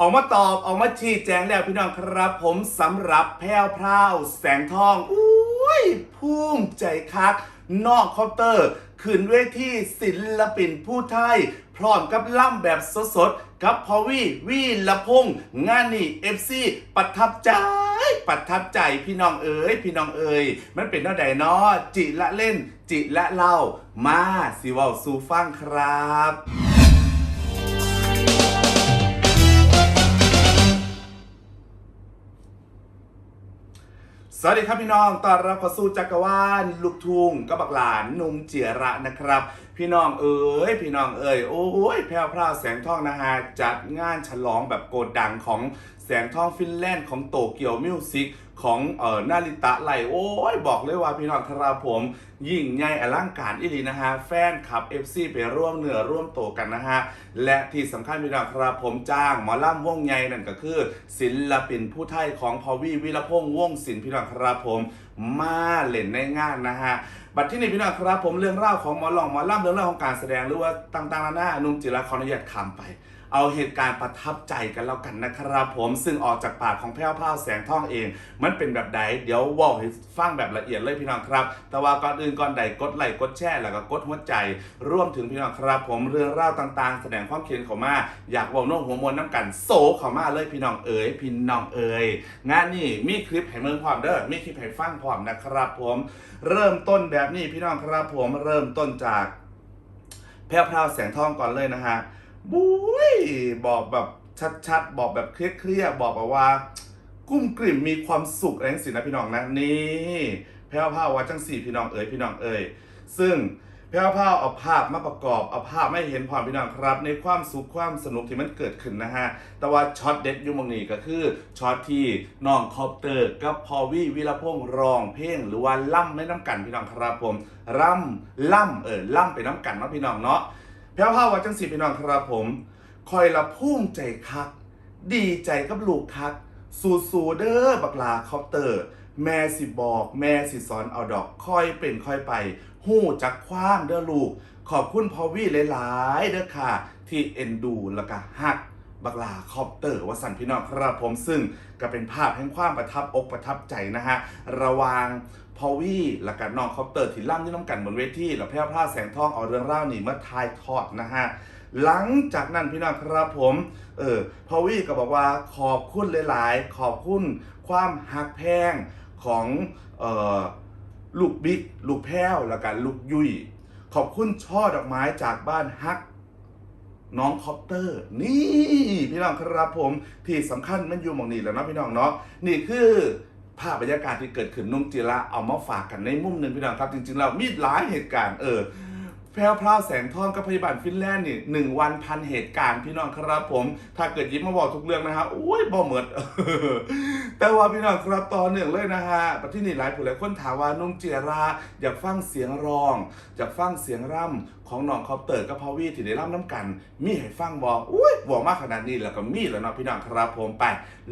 ออกมาตอบออกมาชี้แจงแล้วพี่น้องครับ ผมสำหรับแพรวพราวแสงทองอุ้ยภูมิใจคัก นอกเคาน์เตอร์ขึ้นเวทีศิลปินผู้ไทย พร้อมกับล่ำแบบสดๆ กับพอวีวีละพงงานนี่เอฟซีประทับใจประทับใจพี่น้องเอ๋ยพี่น้องเอ๋ยมันเป็นเท่าใดเนาะจิละเล่น จิละเล่า มาสิว่าสู่ฟังครับ สวัสดีครับพี่น้องต้อนรับเข้าสู่จักรวาลลูกทุ่งก็บักหลานนุ่มเจียระนะครับ พี่น้องเอ๋ยพี่น้องเอ๋ยโอ้ยแพรวพราวแสงทองนะฮะจัดงานฉลองแบบโกดดังของ แสงทองฟินแลนด์ของโตเกียวมิวสิกของเอ่อนาริตะไหลโอ้ยบอกเลยว่าพี่น้องครับผม ยิ่งใหญ่อลังการอีหลีนะฮะ แฟนคลับ FC ไปร่วมเหนือร่วมโตกันนะฮะ และที่สำคัญพี่น้องครับผมจ้างหมอล่ำวงใหญ่นั่นก็คือ ศิลปินผู้ไทยของพอวีวิรพงษ์วงศิลป์พี่น้องครับผมมาเล่นในงานนะฮะบัดที่นี่พี่น้องครับผมเรื่องเล่าของหมอลองหมอล่ำเรื่องเล่าของการแสดงหรือว่าต่างๆนานานุ่มจิระขออนุญาตคำไป เอาเหตุการณ์ประทับใจกันแล้วกันนะครับผมซึ่งออกจากปากของแพ้วพราวแสงท่องเอง มันเป็นแบบใดเดี๋ยวว่าให้ฟังแบบละเอียดเลยพี่น้องครับ แต่ว่าก่อนอื่นก่อนใดกดไลค์กดแชร์แล้วก็กดหัวใจร่วมถึงพี่น้องครับ ผมเรื่องเล่าวต่างๆ แสดงความเคียนเขามา อยากว่าโน้หัวมวลน้ำกันโซเขามาเลยพี่น้องเอ๋ยพี่น้องเอ๋ยงานนี้มีคลิปให้เมืองพร้อมเด้อมีคลิปให้ฟังพร้อมนะครับผมเริ่มต้นแบบนี้พี่น้องครับผมเริ่มต้นจากแพรวพราวแสงทองก่อนเลยนะฮะ บุ้ยบอกแบบชัดๆ บอกแบบเครียดๆบอกแบบว่า กุ้มกลิ่มมีความสุขอะไรงสินะพี่น้องนะนี่แพรวพราวว่าจังสี่พี่น้องเอ๋ยพี่น้องเอ๋ยซึ่งแพรวพราเอาภาพมาประกอบเอาภาพไม่เห็นความพี่น้องครับ ในความสุขความสนุกที่มันเกิดขึ้นนะฮะแต่ว่าช็อตเด็ดอยูมงนี้ก็คือช็อตที่น้องคอปเตอร์กับพอวีวิรพงษ์รองเพลงหรือว่าล่ำไม่น้ำกันพี่น้องครับผมร่ำล่ำเออล่ำไปน้ำกันเนาะพี่น้องเนาะ แพ้วพาวว่าจังสีพี่น้องครับผมคอยละพุ่งใจคัก ดีใจกับลูกคัก สูสูเด้อบักลาคอปเตอร์ แม่สิบอก แม่สิสอนเอาดอกค่อยเป็นค่อยไป หู้จักคว้างเด้อลูก ขอบคุณพอวี่หลาย ๆ เด้อค่ะ ที่เอ็นดูแล้วก็ฮัก บักลาคอปเตอร์วสันพี่น้องครับผมซึ่งก็เป็นภาพแห่งความประทับอกประทับใจนะฮะระวางพอวี่และก็น้องคอปเตอร์ที่ล่ำที่น้ำกันบนเวทีแล้วแพร่พร่าแสงทองเอาเรื่องเล่าวนี่มาทายทอดนะฮะหลังจากนั้นพี่น้องครับผม เออพอวี่ก็บอกว่าขอบคุณหลาย ๆ ขอบคุณความหักแพงของเออลูกบิ๊กลูกแพ้วแล้วก็ลูกยุยขอบคุณช่อดอกไม้จากบ้านฮัก น้องคอปเตอร์ นี่พี่น้องครับผมที่สำคัญมันอยู่หมองนี้แล้วนะพี่น้องเนาะนี่คือภาพบรรยากาศที่เกิดขึ้นนุ่มจิระเอามาฝากกันในมุมหนึ่งพี่น้องครับ จริงๆแล้วมีหลายเหตุการณ์เออแพรวพราวแสงทองกับพยาบาลฟินแลนด์นี่หนึ่งวันพันเหตุการณ์พี่น้องครับผม ถ้าเกิดยิ้มมาบอกทุกเรื่องนะฮะโอ้ยบ่เหมือน แต่ว่าพี่น้องครับตอนหนึ่งเลยนะฮะประที่นี่หลายผู้หลายคนถามว่านุ่มเจียราอยากฟังเสียงร้องอยากฟังเสียงร่ำของน้องคอปเตอร์กับพาวีที่ได้ร่ำน้ำกัน มีให้ฟังบอกอุ้ยบอกมากขนาดนี้แล้วก็มีแล้วเนาะพี่น้องครับผมไป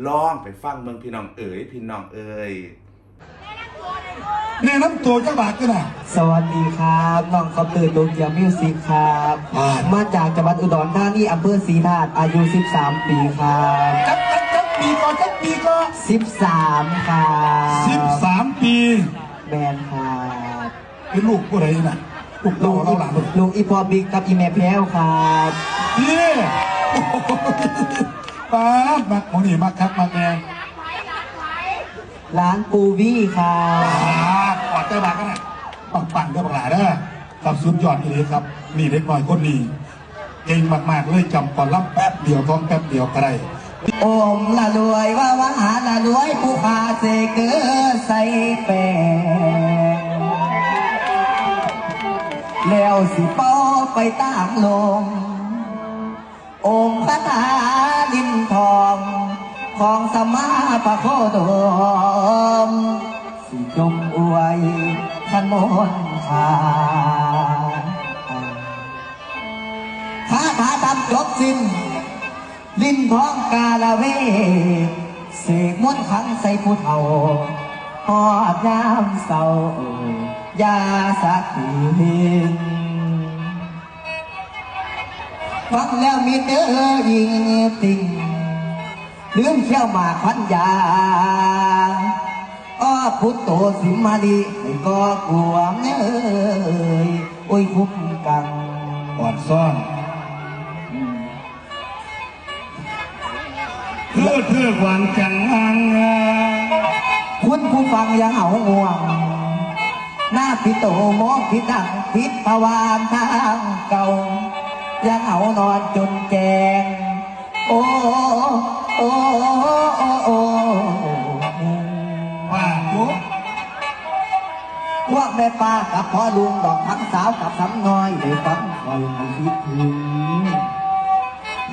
ลองไปฟังเมืองพี่น้องเอ๋ยพี่น้องเอ๋ยแนะนำตัวเจ้าบาทกันนะสวัสดีครับน้องคอปเตอร์โตเกียวมิวสิกครับอ่ามาจากจังหวัดอุดรธานีอำเภอศรีธาตุอายุ 13 ปีครับ จักจักจักปีก็จักปีก็13ครับสิบสามปีแมนครับเป็นลูกผู้ใดน่ะลูกเราเราหลานลูกลุงอีพอบิ๊กกับอีแม่แพ้วครับนี่โอ้โหป้าดมักหมอนี่มักคักมักแน่ร้านปูวี่ครัป้าบดกอดเจ้าบาทกันนะปังปังๆเด้อบักหลาเด้อครับสุดยอดเลยครับ นี่เด็กน้อยคนนี้เก่งมากๆเลยจำก่อนรับแป๊บเดียวท้องแป๊บเดียวก็ได้ โอมละรวยว่าวหาละรวยผู้พาเสกเกอใส่แป้งแล้วสิป้าไปตามลมองค์พระธาดินทองของสมมาพระโคดมสิจงอวยขนมนทาคาถาทำจบสิ้น ลิ้นท้องกาละเวเสกมนต์ขังใส่ผู้เฒ่าหอดยามเศร้ายาสักทีหนึ่งฟังแล้วมีเด้อยิงติ่งลืมเชี่ยวมากพันยาอ้อพุทโตสิมาลีก็กลัวเอ้ยโอ้ยคุ้มกังอ่อนซ่อน อเธอหวานจังอังคุณผู้ฟังยังเอาง่วง หน้าพิโตมองพิดังพิษภาวานทางเก่า ยังเอานอนจนแจงโอ้โอ้โอ้โอ้ว่ายุบพวกแม่ป้ากับพ่อลุงดอกทั้งสาวกับสำน้อยได้ฟังคอยคิดถึง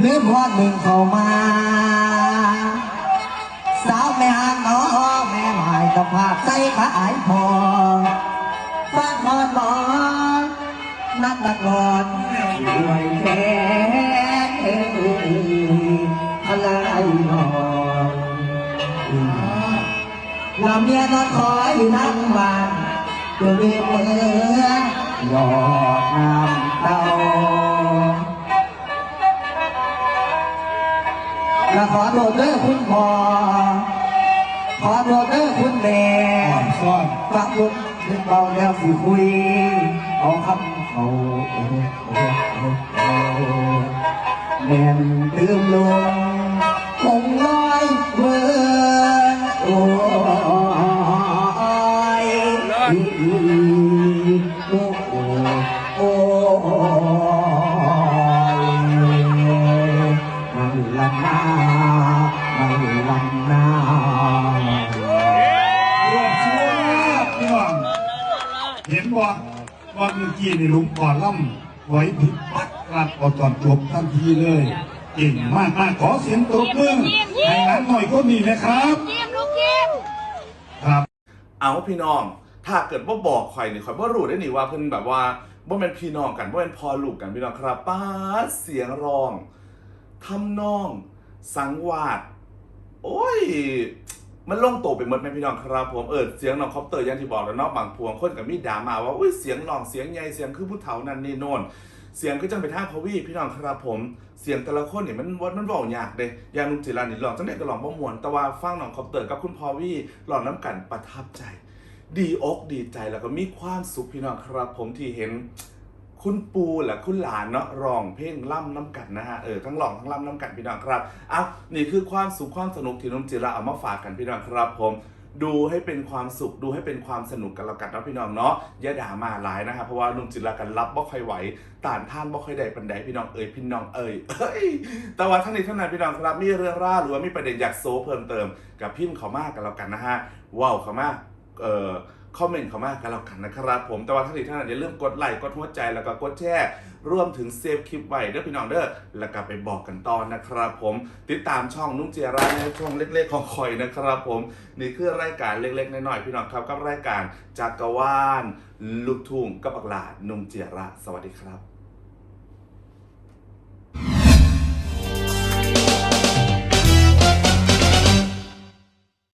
ลืมพอดหนึ่งเข้ามา สาวแม่หางน้อแม่หมายกับภาพใส่ขายพอฟังพอดบอนนักตะกอนด้วยแค่พลายนอนลำเมียนอนคอยอยู่นั่งบ้านตัวเรียบเหมือนหยอดน้ำเต้า และขอโทษเด้อคุณพ่อขอโทษเด้อคุณแม่อ่อนซ่อนฟังบุญถึงเบาแล้วสิคุย เอาคำเขาโอ้โหโอ้โหโอ้โหแม่นลืมลง ว่าเมื่อกี้นี่ลุงก่อนล่ำไว้ผิดปัดรัดพอตอนจบทันทีเลยเก่งมากมากขอเสียงตบมือให้หลานหน่อยก็มีนะครับยิ้มลูกยิ้มครับเอาพี่น้อง ถ้าเกิดว่าบอกข่อยนี่ข่อยว่ารู้ได้นี่ว่าเพิ่นแบบว่าบ่เป็นพี่น้องกันบ่เป็นพ่อลูกกันพี่น้องครับป้าดเสียงร้องทำนอง สังวาดโอ้ย มันลงโตไปหมดไหมพี่น้องครับผมเออเสียงน้องคอปเตอร์อยังที่บอกแล้วเนาะบางพวงคนกับมีดามาว่าอุ้ยเสียงร้องเสียงใหญ่เสียงคือผู้เฒ่านั่นนี่โน่นเสียงก็จังไปทางพวีพี่น้องครับผม เสียงแต่ละคนนี่มันมันมันบอกยากเด้อย่างนุ่มจิรานี่ร้องจังได๋ก็ร้องบ่มวนแต่ว่าฟังน้องคอปเตอร์กับคุณพอวี่ร้องน้ำกันประทับใจ ดีอกดีใจแล้วก็มีความสุขพี่น้องครับผมที่เห็น คุณปูและคุณหลานเนาะร้องเพลงล่ำน้ำกันนะฮะเออทั้งร้องทั้งล่ำน้ำกันพี่น้องครับอะนี่คือความสุขความสนุกที่น้องจิราเอามาฝากกันพี่น้องครับผมดูให้เป็นความสุขดูให้เป็นความสนุกกันแล้วกันนะพี่น้องเนาะอย่าด่ามาหลายนะครับเพราะว่านุ่มจิรากันรับบ่ค่อยไหวต่านท่านบ่ค่อยได้ปันใดพี่น้องเอ่ยพี่น้องเอ่ยเอ้ยแต่ว่าทั้งนี้ทั้งนั้นพี่น้องครับมีเรื่องร่าหรือว่ามีประเด็นอยากโซเพิ่มเติมกับพิมพ์เขามากกันแล้วกันนะฮะว้าวเขามากเอ่อ คอมเมนต์เข้ามากันแล้วกันนะครับผมแต่ว่าท่านที่ท่านอย่าลืมกดไลค์กดหัวใจแล้วก็กดแชร์รวมถึงเซฟคลิปไว้เด้อพี่น้องเด้อแล้วก็ไปบอกกันตอนนะครับผมติดตามช่องนุ่งเจยราในช่องเล็กๆของคอยนะครับผมนี่คือรายการเล็กๆน้อยๆพี่น้องครับกับรายการจักรวาลลูกทุ่งกับปักหลาดนุ่งเจยระสวัสดีครับ